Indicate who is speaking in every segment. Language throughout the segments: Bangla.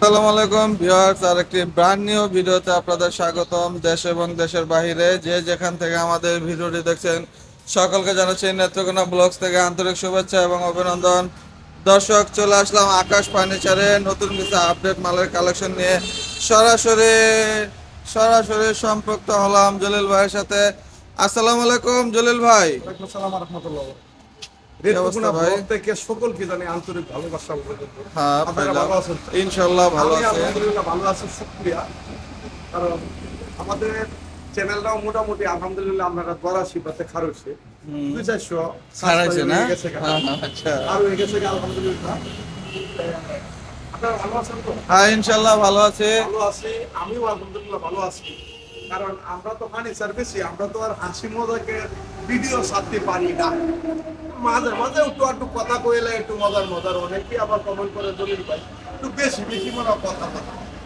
Speaker 1: আসসালামু আলাইকুম আর একটি ব্র্যান্ড নিউ ভিডিওতে আপনাদের স্বাগতম। দেশ এবং দেশের বাইরে যে যেখান থেকে আমাদের ভিডিওটি দেখছেন, সকলকে জানাচ্ছি নেত্রকোনা ব্লগস থেকে আন্তরিক শুভেচ্ছা এবং অভিনন্দন। দর্শক, চলে আসলাম আকাশ ফার্নিচারে নতুন কিছু আপডেট মালের কালেকশন নিয়ে। সরাসরি সরাসরি সম্পৃক্ত হলাম জলিল ভাইয়ের সাথে। আসসালামু আলাইকুম জলিল ভাই।
Speaker 2: আসসালাম রাহমাতুল্লাহ। থেকে সকলকে জানি আন্তরিক ভালোবাসা
Speaker 1: হ্যাঁ
Speaker 2: ভালো আছেন?
Speaker 1: আছে।
Speaker 2: আলহামদুলিল্লাহ ভালো আছি, শুকরিয়া। কারণ আমাদের চ্যানেলটাও মোটামুটি আলহামদুলিল্লাহ আপনারা গড়া শিপাতে খারুছে দুই চারশো
Speaker 1: ছাড়াইছে না?
Speaker 2: হয়ে।
Speaker 1: হ্যাঁ, আচ্ছা।
Speaker 2: আর আলহামদুলিল্লাহ। আপনারা ভালো আছেন তো?
Speaker 1: হ্যাঁ ইনশাল্লাহ ভালো আছে।
Speaker 2: ভালো আছি আমিও আলহামদুলিল্লাহ ভালো আছি। কারণ আমরা তো ফানি সার্ভিসই আমরা তো আর হাসি মজাকে ভিডিও ছাড়তে পারি না। মাঝে মাঝে একটু একটু কথা কইলে একটু মজার মজার। অনেকে আবার কমেন্ট করে দলিল ভাই একটু বেশি বেশি মনে কথা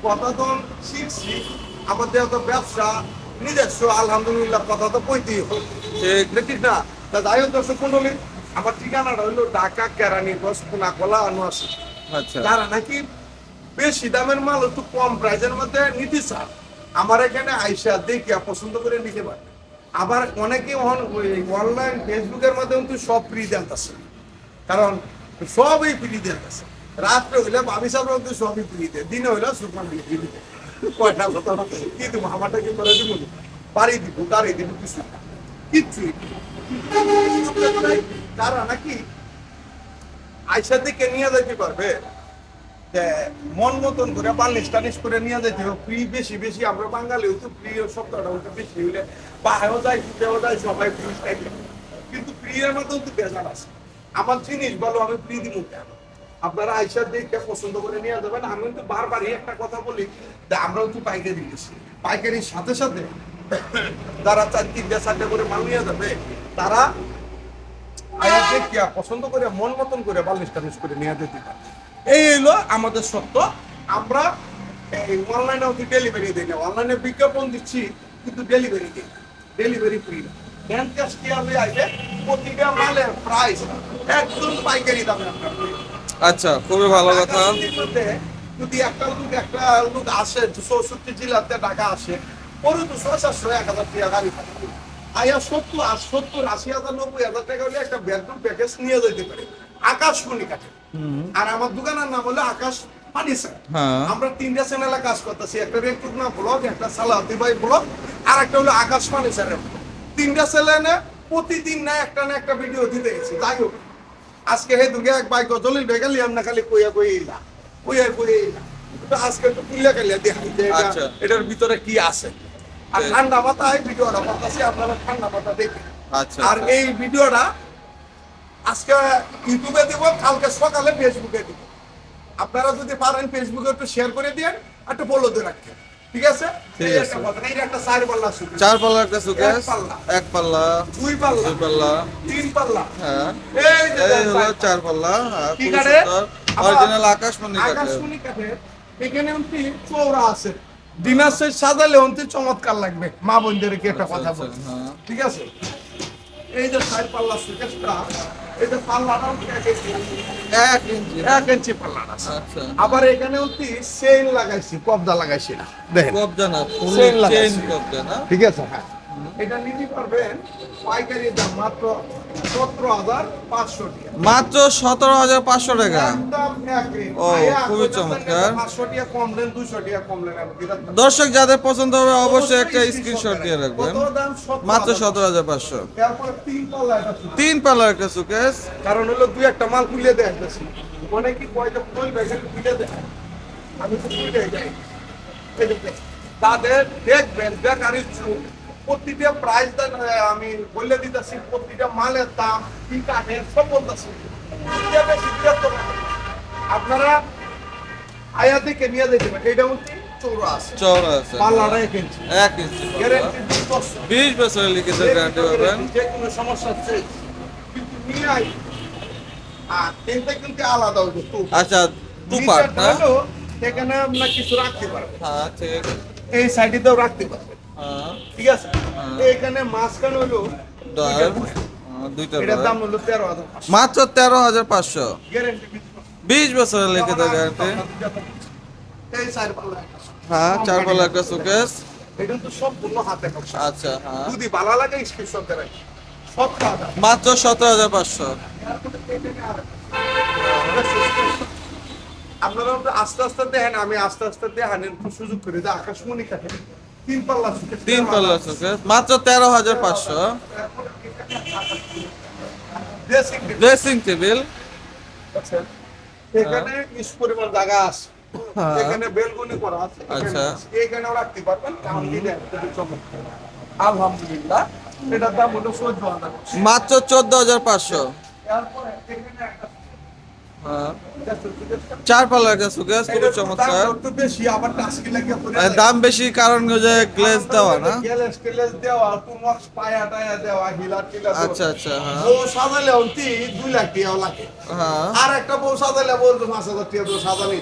Speaker 2: কথা তো শিখছি আমাদের তো ব্যবসা নিজস্ব আলহামদুলিল্লাহ কথা তো কইতেই হবে।
Speaker 1: ঠিক
Speaker 2: না? তা যাই হোক দর্শক মন্ডলী আমার ঠিকানাটা হইল ঢাকা কেরানীগঞ্জ কোনাকলা আনোয়াশি।
Speaker 1: আচ্ছা।
Speaker 2: যারা নাকি বেশি দামের মাল একটু কম প্রাইসের মধ্যে নিতে চান আমার এখানে আইসা দেখিয়া পছন্দ করে নিতে পারে আবার অনেকে অনলাইন ফেসবুকের মাধ্যমে কিন্তু সব ফ্রি দেনতেছে কারণ সবই ফ্রি দেনতেছে রাত্রে হইলে সাহেব কিন্তু সবই ফ্রি দেয়। দিনে হইলে সুপার ফ্রি দেয়। কয়টা কথা কি দিব? আমারটা কি করে দিব? বাড়ি দিব, গাড়ি দিব, কিছু না। কিচ্ছুই তারা নাকি আইসা দিকে নিয়ে যাইতে পারবে? মন মতন করে বার্নিশ টার্নিশ করে নিয়ে যাইতে হবে। ফ্রি বেশি বেশি। আমরা বাঙালি তো ফ্রি শব্দটা হতে বেশি হইলে বাহেও যায় ফুটেও যায় সবাই ফ্রি কিন্তু ফ্রি এর মধ্যেও তো বেজার আছে। আমার জিনিস বলো, আমি ফ্রি দিব কেন? আপনারা আইসা দেখে পছন্দ করে নিয়ে যাবেন। আমি কিন্তু বারবারই একটা কথা বলি, যে আমরাও তো পাইকারি দিয়েছি পাইকারির সাথে সাথে যারা চার তিনটা চারটে করে মাল নিয়ে যাবে, তারা আয়া দেখিয়া পছন্দ করে, মন মতন করে বালিশ টালিশ করে নিয়ে যেতে পারে। এই হলো আমাদের সত্য। আমরা এই অনলাইনে হচ্ছে ডেলিভারি দিই না। অনলাইনে বিজ্ঞাপন দিচ্ছি কিন্তু ডেলিভারি দিই ডেলিভারি ফ্রি না। ব্যাংক ক্যাশ আইলে প্রতিটা মালের প্রাইস একদম পাইকারি দামে আপনার
Speaker 1: আচ্ছা খুবই ভালো কথা।
Speaker 2: যদি একটা লোক একটা লোক আসে চৌষট্টি জেলাতে টাকা আসে পরে ছয় সাতশো এক হাজার টাকা গাড়ি আয়া সত্তর আর সত্তর আশি হাজার নব্বই হাজার টাকা হলে একটা বেডরুম প্যাকেজ নিয়ে যেতে পারে। আকাশমণি কাঠে আর আমার দোকানের নাম হলো আকাশ ফার্নিচার
Speaker 1: হ্যাঁ।
Speaker 2: আমরা তিনটা চ্যানেলে কাজ করতেছি একটা রেটুকনা ব্লগ একটা সালাহাতি ভাই ব্লগ আর একটা হলো আকাশ ফার্নিচারের তিনটা চ্যানেলে প্রতিদিন না একটা না একটা ভিডিও দিতে গেছি। যাই হোক আজকে হে দুগে এক বাইক জলিল বেগালি আমরা খালি কইয়া কইলা কইয়া কইলা আজকে একটু কুইলা দেখাই
Speaker 1: আচ্ছা।
Speaker 2: এটার ভিতরে কি আছে। আর। ঠান্ডা মাথায় ভিডিওটা করতেছি আপনারা ঠান্ডা মাথা দেখেন
Speaker 1: আচ্ছা
Speaker 2: আর এই ভিডিওটা আজকে ইউটিউবে দিব কালকে সকালে ফেসবুকে দিব। আপনারা যদি পারেন ফেসবুকে একটু শেয়ার করে দিন একটু ফলো দিয়ে রাখেন। ঠিক আছে? চার পাল্লা
Speaker 1: একটা সুকেস
Speaker 2: এক পাল্লা। দুই পাল্লা।
Speaker 1: দুই পাল্লা।
Speaker 2: তিন পাল্লা।
Speaker 1: হ্যাঁ।
Speaker 2: এই
Speaker 1: হলো
Speaker 2: চার
Speaker 1: পাল্লা। হ্যাঁ অরিজিনাল আকাশমণি কাঠে
Speaker 2: আকাশমণি কাঠের। এখানে অন্তি চৌড়া আছে। ডিনার সেট সাজালে অন্তি চমৎকার লাগবে। মা বোনদেরকে একটা কথা
Speaker 1: আচ্ছা,
Speaker 2: বলি।
Speaker 1: হ্যাঁ।
Speaker 2: ঠিক আছে? এই যে চার পাল্লা সুকেশটা
Speaker 1: আচ্ছা।
Speaker 2: আবার এখানে চেইন লাগাইছি কবদা লাগাইছি না দেখেন।
Speaker 1: না। চেইন কবজা না?
Speaker 2: ঠিক আছে হ্যাঁ। এটা নিতে পারবেন পাইকারি দাম মাত্র
Speaker 1: মাত্র সতেরো হাজার পাঁচশো টাকা। ও, খুবই চমৎকার। দর্শক যাদের পছন্দ হবে অবশ্যই একটা স্ক্রিনশট দিয়ে রাখবেন।
Speaker 2: কত দাম? 17,000
Speaker 1: মাত্র সতেরো হাজার পাঁচশো।
Speaker 2: তিন
Speaker 1: পাল্লার একটা সুকেস
Speaker 2: কারণ হলো দুই একটা মাল খুলে দেয় কয়টা ফুল খুলে দেয়। আমি তো খুলে যাই এই যে দেখ। তাদের দেখবেন বেকারির চুল প্রতিটা প্রাইস আমি বলে দিতেছি প্রতিটা মালের দাম কি কাঠের সব বলতেছি। আপনারা আয়া থেকে নিয়ে পারেন। এটা হচ্ছে বছর।
Speaker 1: গ্যারান্টি পাবেন।
Speaker 2: যে কোনো সমস্যা কিন্তু নিয়ে আই আর এটা কিন্তু আলাদা হইবে
Speaker 1: আচ্ছা না
Speaker 2: সেখানে আপনার কিছু রাখতে পারবেন
Speaker 1: হ্যাঁ ঠিক
Speaker 2: এই সাইডেও রাখতে পারবেন
Speaker 1: হ্যাঁ
Speaker 2: ঠিক আছে?
Speaker 1: হ্যাঁ।
Speaker 2: এখানে মাঝখানে হলো। দাম হলো তেরো হাজার
Speaker 1: মাত্র তেরো হাজার পাঁচশো। বিশ বছরের গ্যারান্টি
Speaker 2: শোকেস।
Speaker 1: হ্যাঁ চার পাল্লা একটা শোকেস
Speaker 2: এটা তো সম্পূর্ণ হাতে
Speaker 1: আচ্ছা হ্যাঁ।
Speaker 2: যদি ভালো লাগে স্ক্রিনশট দেয়
Speaker 1: মাত্র সতেরো হাজার পাঁচশো।
Speaker 2: আপনারা আস্তে আস্তে দেখেন আমি আস্তে আস্তে দেখেন একটু সুযোগ করে দিই আকাশমণি কাঠে তিন পাল্লা
Speaker 1: তিন মাত্র তেরো হাজার পাঁচশো
Speaker 2: ড্রেসিং
Speaker 1: ড্রেসিং টেবিল
Speaker 2: এখানে ইস পরিমাণ জায়গা আছে
Speaker 1: হ্যাঁ।
Speaker 2: এখানে বেলকনি করা আছে
Speaker 1: আচ্ছা।
Speaker 2: আছে। এখানেও রাখতে পারবেন। আলহামদুলিল্লাহ এটার দাম হলো চোদ্দ হাজার
Speaker 1: মাত্র চোদ্দ হাজার পাঁচশো
Speaker 2: এরপরে এখানে একটা
Speaker 1: হ্যাঁ
Speaker 2: দেখো, ঠিক আছে?
Speaker 1: চার পাল্লা একটা শোকেস খুবই
Speaker 2: এটার দাম
Speaker 1: চমৎকার। দাম বেশি কারণ যে গ্লেজ দেওয়া না?
Speaker 2: টায়া।
Speaker 1: আচ্ছা আচ্ছা হ্যাঁ।
Speaker 2: বউ সাজালে অন্তি দুই লাখ টাকাও লাগে।
Speaker 1: হ্যাঁ।
Speaker 2: আর একটা বউ সাজালে বলতো পাঁচ হাজার টাকা তো সাজালেই।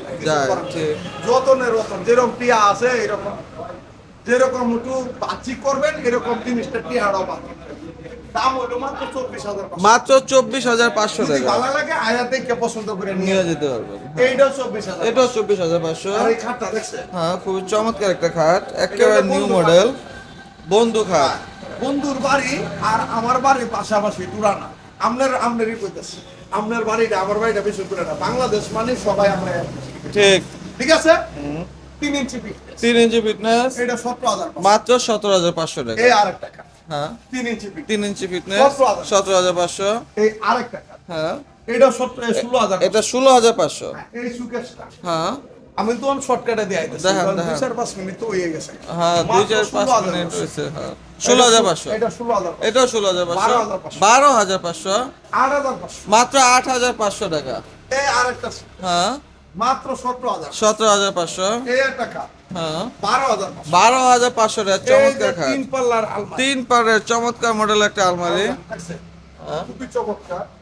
Speaker 2: যতনের রতন যেরকম টিয়া আছে এরকম। যেরকম একটু বাচ্চি করবেন এরকম জিনিসটা টিয়াটাও বাচ্চি মাত্র চব্বিশ হাজার পাঁচশো।
Speaker 1: টাকা।
Speaker 2: ভালো লাগে আয়া দেখে পছন্দ করে নিয়ে
Speaker 1: যেতে
Speaker 2: এইটাও চব্বিশ হাজার
Speaker 1: এটাও চব্বিশ হাজার পাঁচশো।
Speaker 2: আর
Speaker 1: হ্যাঁ খুবই চমৎকার একটা খাট একেবারে নিউ মডেল বন্ধু খাট।
Speaker 2: বন্ধুর বাড়ি আর আমার বাড়ি পাশাপাশি দুরানা। আপনার আপনারই কইতেছে। আপনার বাড়িটা আমার বাড়িটা বেশি দূরে বাংলাদেশ মানে সবাই আমরা
Speaker 1: ঠিক।
Speaker 2: ঠিক আছে? তিন ইঞ্চি পিঠ
Speaker 1: তিন ইঞ্চি ফিটনেস
Speaker 2: এটা সতেরো হাজার।
Speaker 1: মাত্র সতেরো হাজার পাঁচশো টাকা।
Speaker 2: এই আরেক টাকা
Speaker 1: হ্যাঁ।
Speaker 2: তিন ইঞ্চি
Speaker 1: তিন ইঞ্চি ফিটনেস সতেরো হাজার। পাঁচশো।
Speaker 2: এই
Speaker 1: হ্যাঁ।
Speaker 2: এটা ষোলো হাজার
Speaker 1: এটা ষোলো হাজার পাঁচশো।
Speaker 2: এই সুকেশটা
Speaker 1: হ্যাঁ।
Speaker 2: আমি তো শর্টকাটে দিয়ে আইতেছি দুই চার পাঁচ মিনিট তো হয়ে গেছে।
Speaker 1: হ্যাঁ দুই চার পাঁচ
Speaker 2: 16,000
Speaker 1: মিনিট হয়েছে হ্যাঁ। ষোলো হাজার পাঁচশো। এটাও ষোলো হাজার পাঁচশো। বারো হাজার পাঁচশো। মাত্র আট হাজার পাঁচশো টাকা। হ্যাঁ।
Speaker 2: মাত্র সতেরো হাজার।
Speaker 1: সতেরো হাজার পাঁচশো।
Speaker 2: টাকা।
Speaker 1: হ্যাঁ।
Speaker 2: বারো হাজার পাঁচশো।
Speaker 1: বারো হাজার পাঁচশো টাকা চমৎকার খাট
Speaker 2: তিন পাল্লার
Speaker 1: তিন চমৎকার মডেল একটা আলমারি? হ্যাঁ।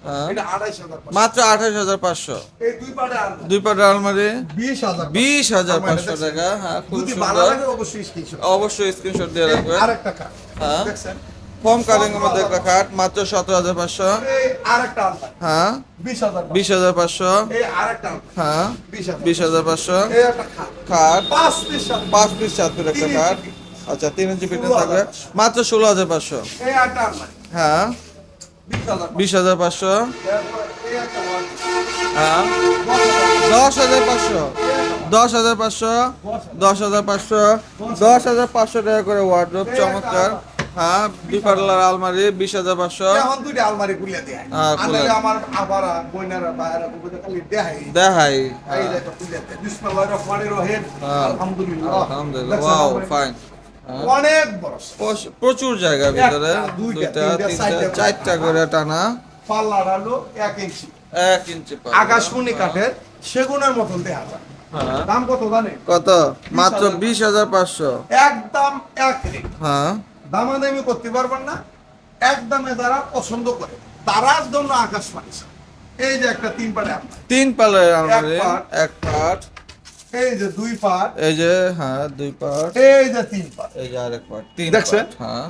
Speaker 1: হ্যাঁ। মাত্র আঠাশ হাজার পাঁচশো।
Speaker 2: দুই
Speaker 1: পাটের আলমারি।
Speaker 2: বিশ হাজার
Speaker 1: পাঁচশো। টাকা। হ্যাঁ খুব সুন্দর।
Speaker 2: অবশ্যই স্ক্রিনশট
Speaker 1: দিয়ে রাখবেন। হ্যাঁ। ফর্ম এর মধ্যে একটা খাট মাত্র সতেরো হাজার পাঁচশো
Speaker 2: আরেকটা আলমারি
Speaker 1: হ্যাঁ
Speaker 2: বিশ হাজার পাঁচশো।
Speaker 1: পাঁচশো হ্যাঁ
Speaker 2: বিশ হাজার
Speaker 1: বিশ হাজার পাঁচশো
Speaker 2: এই একটা খাট পাঁচ পিস সাত
Speaker 1: পিস একটা খাট। আচ্ছা তিন ইঞ্চি ফিটনেস থাকবে মাত্র ষোলো হাজার পাঁচশো
Speaker 2: এই একটা আলমারি
Speaker 1: হ্যাঁ
Speaker 2: বিশ হাজার
Speaker 1: পাঁচশো হ্যাঁ
Speaker 2: দশ হাজার
Speaker 1: পাঁচশো দশ হাজার পাঁচশো দশ হাজার পাঁচশো দশ হাজার পাঁচশো টাকা করে ওয়ার্ড্রোপ চমৎকার হ্যাঁ দুই পাল্লার আলমারি বিশ হাজার পাঁচশো।
Speaker 2: এখন দুইটা আলমারি খুলে দেয়।
Speaker 1: হ্যাঁ,
Speaker 2: আমার আবারা বইনারা বাইরা বুঝে খালি দেয়
Speaker 1: দেখাই
Speaker 2: এই
Speaker 1: হ্যাঁ।
Speaker 2: দেখো খুলে দেয়। বিসমিল্লাহির রহমানির রহিম।
Speaker 1: হ্যাঁ।
Speaker 2: আলহামদুলিল্লাহ।
Speaker 1: আলহামদুলিল্লাহ ওয়াও ফাইন।
Speaker 2: অনেক বড়
Speaker 1: প্রচুর জায়গা ভিতরে
Speaker 2: দুইটা, তিনটা, চারটা,
Speaker 1: করে। টানা।
Speaker 2: পাল্লা হলো এক ইঞ্চি।
Speaker 1: এক ইঞ্চি।
Speaker 2: আকাশমণি কাঠের সেগুনের মতন দেয়া যায়। দাম কত জানেন?
Speaker 1: কত? মাত্র বিশ হাজার পাঁচশো।
Speaker 2: একদম এক
Speaker 1: হ্যাঁ।
Speaker 2: দামাদামি করতে পারবেন না একদমে যারা পছন্দ করে। তারার জন্য আকাশ পাচ্ছে এই যে একটা তিন পাড়ে আপনার
Speaker 1: তিন
Speaker 2: পাট।
Speaker 1: এক পাট
Speaker 2: এই যে দুই পাট
Speaker 1: এই যে হ্যাঁ দুই পাট
Speaker 2: এই যে তিন পাট
Speaker 1: এই যে আরেক পাট তিন
Speaker 2: দেখছেন?
Speaker 1: হ্যাঁ।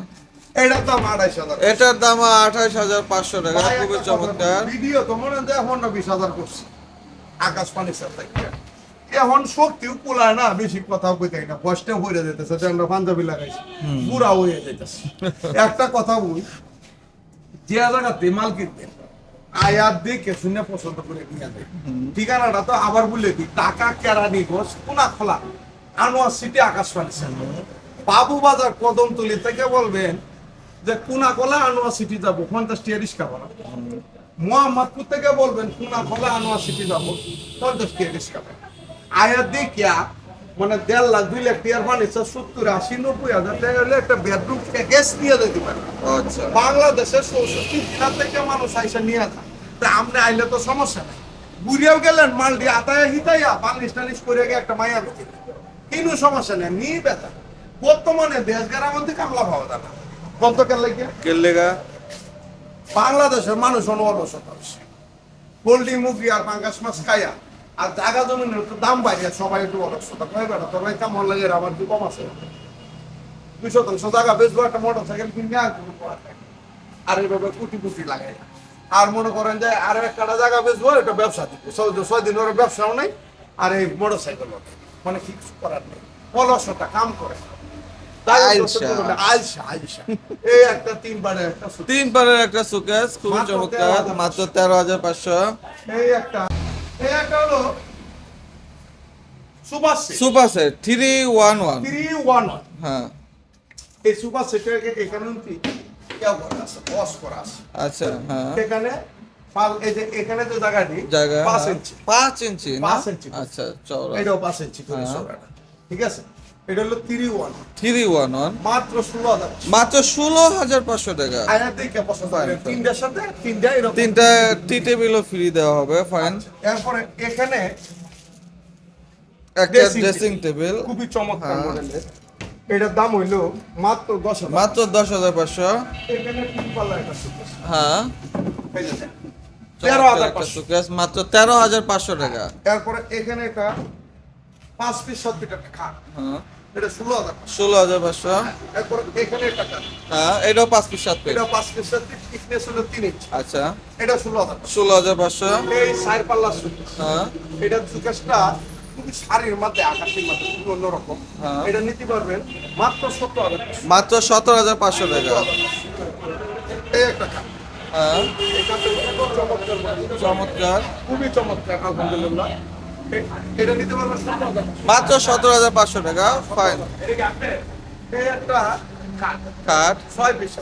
Speaker 2: এটার দাম হাজার
Speaker 1: এটার দাম আঠাশ হাজার পাঁচশো টাকা খুবই চমৎকার।
Speaker 2: ভিডিও তো মনে হয় এখন না বিশ হাজার করছি। আকাশ পানি সাথে এখন শক্তিও কুলায় না বেশি কথাও কইতাই না। কষ্টে হয়ে যেতেছে যে আমরা পাঞ্জাবি লাগাইছি। পুরা হয়ে যেতেছে একটা কথা বল যে জায়গাতে মাল কিনতেন আয়াত দেখে শুনে পছন্দ করে নিয়ে যায়। ঠিকানাটা তো আবার বলে দিই টাকা কেরানি গোস কোনা খোলা আনোয়ার সিটি আকাশ পানি বাবু বাজার কদমতলি থেকে বলবেন যে কোনা কলা আনোয়ার সিটি যাব পঞ্চাশ টিয়া রিক্সা ভাড়া মোহাম্মদপুর থেকে বলবেন কোনা কলা আনোয়ার সিটি যাব পঞ্চাশ টিয়া রিক্সা ভাড়া আয়া দেখিয়া মানে দেড় লাখ দুই লাখ টিয়ার ফার্নিচার সত্তর আশি নব্বই হাজার টাকা হলে একটা বেডরুম প্যাকেজ নিয়ে যেতে পারে।
Speaker 1: আচ্ছা।
Speaker 2: বাংলাদেশের চৌষট্টি জেলা থেকে মানুষ আইসা নিয়ে যান তা আপনি আইলে তো সমস্যা নাই। বুড়িয়াও গেলেন মাল দিয়ে আতায় হিতাইয়া বালিশ টালিশ করে গিয়ে একটা মাইয়া বেঁচে কিন্তু সমস্যা নেই নিয়ে বেতা বর্তমানে দেশ গ্রাম মধ্যে কামলা পাওয়া যায় না। গন্তকাল লাগে?
Speaker 1: কেল্লেগা
Speaker 2: বাংলাদেশের মানুষ অনবসতা হচ্ছে পোল্ট্রি মুরগি আর পাঙ্গাস মাছ খাইয়া আর জায়গা জমিনের একটু দাম বাইরে সবাই একটু অলসতা কয় বেটা তোর ভাই কেমন লাগে আমার কি কম আছে? দুই শতাংশ জায়গা বেচবো একটা মোটর সাইকেল কিনে আনতে আর এইভাবে কুটি কুটি লাগাই। আর মনে করেন যে আর একটা জায়গা বেচবো এটা ব্যবসা দিব। ছয় দিন ওর ব্যবসাও নেই আর এই মোটর সাইকেল মানে কিছু করার নেই। অলসতা কাম করে। একটা
Speaker 1: তিন পারের একটা সুকেস খুব চমৎকার মাত্র তেরো হাজার পাঁচশো।
Speaker 2: এই একটা এই একটা হলো super set.
Speaker 1: Super set three one one
Speaker 2: three one
Speaker 1: হ্যাঁ।
Speaker 2: এই সুপার সেটটাকে এখানে কি করা আছে
Speaker 1: আচ্ছা হ্যাঁ।
Speaker 2: এখানে পাল এই যে এখানে যে জায়গাটি
Speaker 1: জায়গা
Speaker 2: পাঁচ
Speaker 1: হ্যাঁ।
Speaker 2: ইঞ্চি।
Speaker 1: পাঁচ ইঞ্চি
Speaker 2: পাঁচ ইঞ্চি।
Speaker 1: আচ্ছা চওড়া।
Speaker 2: এটাও পাঁচ ইঞ্চি করে
Speaker 1: হ্যাঁ।
Speaker 2: ঠিক আছে? এটা হলো three one
Speaker 1: three one one
Speaker 2: মাত্র ষোলো হাজার
Speaker 1: মাত্র ষোলো হাজার পাঁচশো টাকা।
Speaker 2: আয়ার দিকে পছন্দ করে
Speaker 1: Fine, fine.
Speaker 2: তিনটার সাথে তিনটা
Speaker 1: তিনটা টি টেবিলও ফ্রি দেওয়া হবে ফাইন
Speaker 2: এরপরে এখানে
Speaker 1: একটা ড্রেসিং টেবিল
Speaker 2: খুবই চমৎকার
Speaker 1: হ্যাঁ।
Speaker 2: মডেলের এটার দাম হইল মাত্র দশ হাজার
Speaker 1: মাত্র দশ হাজার পাঁচশো।
Speaker 2: এখানে
Speaker 1: হ্যাঁ।
Speaker 2: তেরো হাজার পাঁচশো।
Speaker 1: মাত্র তেরো হাজার পাঁচশো টাকা।
Speaker 2: এরপরে এখানে একটা পাঁচ পিস সাত একটা খাট।
Speaker 1: হ্যাঁ।
Speaker 2: এটা ষোলো হাজার
Speaker 1: ষোলো হাজার পাঁচশো।
Speaker 2: এরপরে এখানে
Speaker 1: হ্যাঁ এটাও পাঁচ পিস সাত পিস
Speaker 2: এটা পাঁচ পিস সাত পিস thickness হলো তিন ইঞ্চ
Speaker 1: আচ্ছা।
Speaker 2: এটা ষোলো হাজার
Speaker 1: ষোলো হাজার পাঁচশো।
Speaker 2: এই পাল্লা
Speaker 1: হ্যাঁ।
Speaker 2: এটা খুবই শাড়ির মধ্যে আকাশের মধ্যে খুবই অন্যরকম।
Speaker 1: হ্যাঁ।
Speaker 2: এটা নিতে পারবেন মাত্র সত্তর হাজার
Speaker 1: মাত্র সতেরো হাজার পাঁচশো টাকা।
Speaker 2: এই একটা
Speaker 1: হ্যাঁ।
Speaker 2: চমৎকার। খুবই চমৎকার আলহামদুলিল্লাহ।
Speaker 1: মাত্র সতেরো হাজার পাঁচশো টাকা ফাইন কাঠ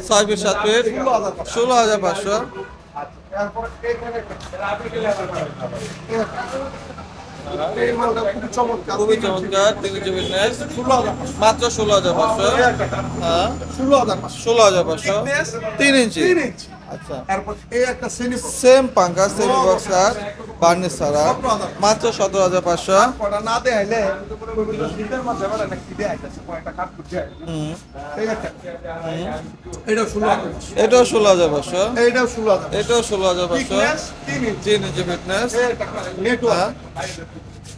Speaker 2: ছয় পিস
Speaker 1: সাত পিস
Speaker 2: ষোলো হাজার পাঁচশো। খুবই চমৎকার
Speaker 1: তিন। মাত্র ষোলো হাজার পাঁচশো। হ্যাঁ।
Speaker 2: ষোলো হাজার পাঁচশো।
Speaker 1: ষোলো হাজার পাঁচশো। তিন ইঞ্চি।
Speaker 2: ইঞ্চি।
Speaker 1: আচ্ছা। সেম পাঙ্কা সেম বক্স কাঠ বার্নিশ ছাড়া। মাত্র সতেরো হাজার পাঁচশো।
Speaker 2: না দেখাইলে। এটাও ষোলো হাজার পাঁচশো।
Speaker 1: এটাও ষোলো হাজার। এটাও ষোলো হাজার পাঁচশো।
Speaker 2: তিন ইঞ্চি।
Speaker 1: Fitness
Speaker 2: network.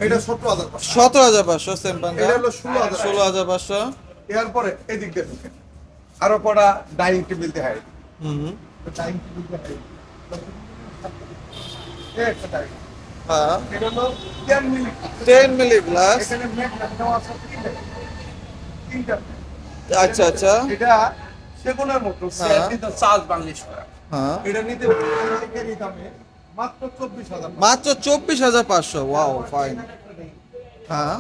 Speaker 2: এটা সতেরো হাজার।
Speaker 1: সতেরো হাজার পাঁচশো সেম
Speaker 2: হলো ষোলো হাজার
Speaker 1: পাঁচশো।
Speaker 2: এরপরে এদিক দিয়ে ঢুকে। আরও কটা ডাইনিং টেবিল দেখাই।
Speaker 1: হুম।
Speaker 2: ডাইনিং টেবিল ডাইনিং
Speaker 1: হ্যাঁ
Speaker 2: টেন
Speaker 1: মিলি গ্লাস আচ্ছা আচ্ছা।
Speaker 2: এটা সেগুনের মতো।
Speaker 1: হ্যাঁ।
Speaker 2: চার্জ বাংলিশ
Speaker 1: হ্যাঁ।
Speaker 2: এটা নিতে মাত্র চব্বিশ হাজার
Speaker 1: পাঁচশো। ওয়াও ফাইন হ্যাঁ।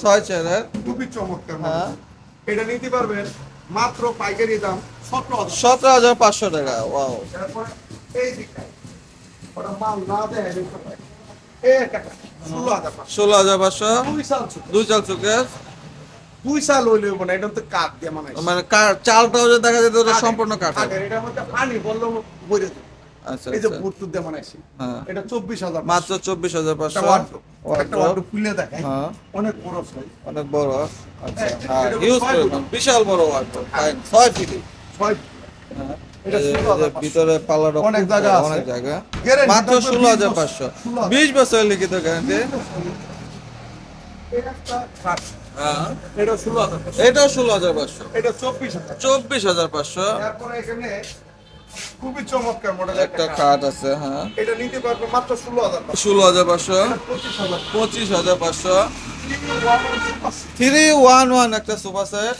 Speaker 2: ছয়
Speaker 1: চেয়ারের
Speaker 2: খুবই চমৎকার
Speaker 1: হ্যাঁ।
Speaker 2: এটা নিতে পারবেন মাত্র পাইকারি দাম সতেরো হাজার।
Speaker 1: সতেরো হাজার পাঁচশো টাকা। ওয়াও
Speaker 2: তারপরে এই ষোলো হাজার পাঁচশো।
Speaker 1: ষোলো হাজার পাঁচশো।
Speaker 2: দুই সাল ছোট।
Speaker 1: দুই চাল চুকের।
Speaker 2: দুই সাল হইলে না এটা তো কাঠ দিয়ে মানে
Speaker 1: মানে চালটাও যে দেখা যেত ওটা সম্পূর্ণ কাঠের
Speaker 2: এটার মধ্যে পানি বললেও বইরে
Speaker 1: আচ্ছা
Speaker 2: এই যে
Speaker 1: আচ্ছা।
Speaker 2: বুটুর দিয়ে বানাইছি
Speaker 1: হ্যাঁ।
Speaker 2: এটা চব্বিশ হাজার
Speaker 1: মাত্র চব্বিশ হাজার পাঁচশো।
Speaker 2: খুলে দেখায়
Speaker 1: হ্যাঁ।
Speaker 2: অনেক বড় সাইজ
Speaker 1: অনেক বড়। আচ্ছা
Speaker 2: হ্যাঁ,
Speaker 1: ইউজ বিশাল বড় ওয়ার্ড ছয় ফিটি।
Speaker 2: ছয়
Speaker 1: ভিতরে
Speaker 2: অনেক জায়গা আছে।
Speaker 1: অনেক জায়গা। মাত্র ষোলো হাজার পাঁচশো। বিশ বছরের লিখিত গ্যারান্টি
Speaker 2: এটা।
Speaker 1: হ্যাঁ
Speaker 2: ষোলো হাজার পাঁচশো। এটা চব্বিশ হাজার।
Speaker 1: চব্বিশ হাজার পাঁচশো।
Speaker 2: খুবই চমৎকার মডেল
Speaker 1: একটা খাট আছে হ্যাঁ।
Speaker 2: এটা নিতে পারবে মাত্র ষোলো হাজার
Speaker 1: ষোলো হাজার পাঁচশো।
Speaker 2: পঁচিশ হাজার।
Speaker 1: পাঁচশো। থ্রি ওয়ান ওয়ান একটা সোফা সেট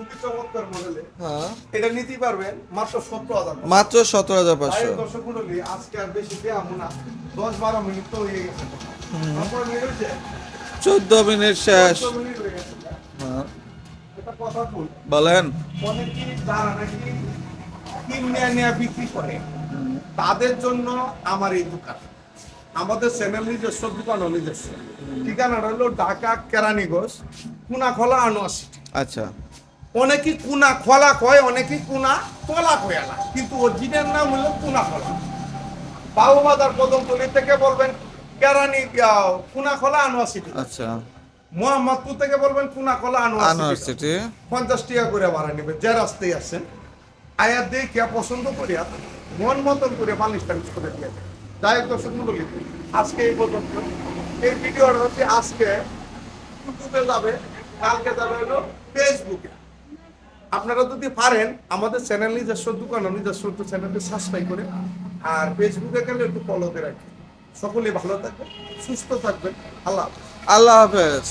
Speaker 2: খুবই চমৎকার মডেলে
Speaker 1: হ্যাঁ।
Speaker 2: এটা নিতে পারবেন মাত্র সত্তর হাজার
Speaker 1: মাত্র সতেরো হাজার পাঁচশো।
Speaker 2: দর্শক আজকে আর বেশি না। দশ বারো মিনিট তো হয়ে গেছে। তারপরে মিনিট হয়েছে?
Speaker 1: চোদ্দ মিনিট শেষ।
Speaker 2: হয়ে
Speaker 1: হ্যাঁ। বলেন।
Speaker 2: অনেকে যারা নাকি কিনে নেয়া বিক্রি করে তাদের জন্য আমার এই দোকান। আমাদের চ্যানেল নিজস্ব দোকান নিজস্ব। ঠিকানাটা হলো ঢাকা কেরানীগঞ্জ কুনাখলা আনোয়ার সিটি
Speaker 1: আচ্ছা।
Speaker 2: অনেকেই কুনা খোলা কয় অনেকেই কুনা তোলা কয় না কিন্তু অরিজিনাল নাম হলো কুনা খোলা। বাবুবাজার কদমতলি থেকে বলবেন কেরানি কুনা খোলা আনোয়ার সিটি।
Speaker 1: আচ্ছা।
Speaker 2: মোহাম্মদপুর থেকে বলবেন কুনা খোলা আনোয়ার
Speaker 1: আনোয়ার
Speaker 2: সিটি।
Speaker 1: সিটি
Speaker 2: পঞ্চাশ টাকা করে ভাড়া নেবে। যে রাস্তায় আছেন আয়া দিয়ে কে পছন্দ করিয়া মন মতন করে মালিশ টালিশ করে দিয়ে। যাই হোক দর্শক মন্ডলী, আজকে এই পর্যন্ত। এই ভিডিওটা হচ্ছে আজকে ইউটিউবে যাবে কালকে যাবে হলো ফেসবুকে আপনারা যদি পারেন, আমাদের চ্যানেল নিজস্ব দোকান নিজস্ব চ্যানেলটি সাবস্ক্রাইব করে, আর ফেসবুকে গেলে একটু ফলোতে রাখবেন। সকলে ভালো থাকবেন, সুস্থ থাকবেন। আল্লাহ
Speaker 1: আল্লাহ হাফেজ।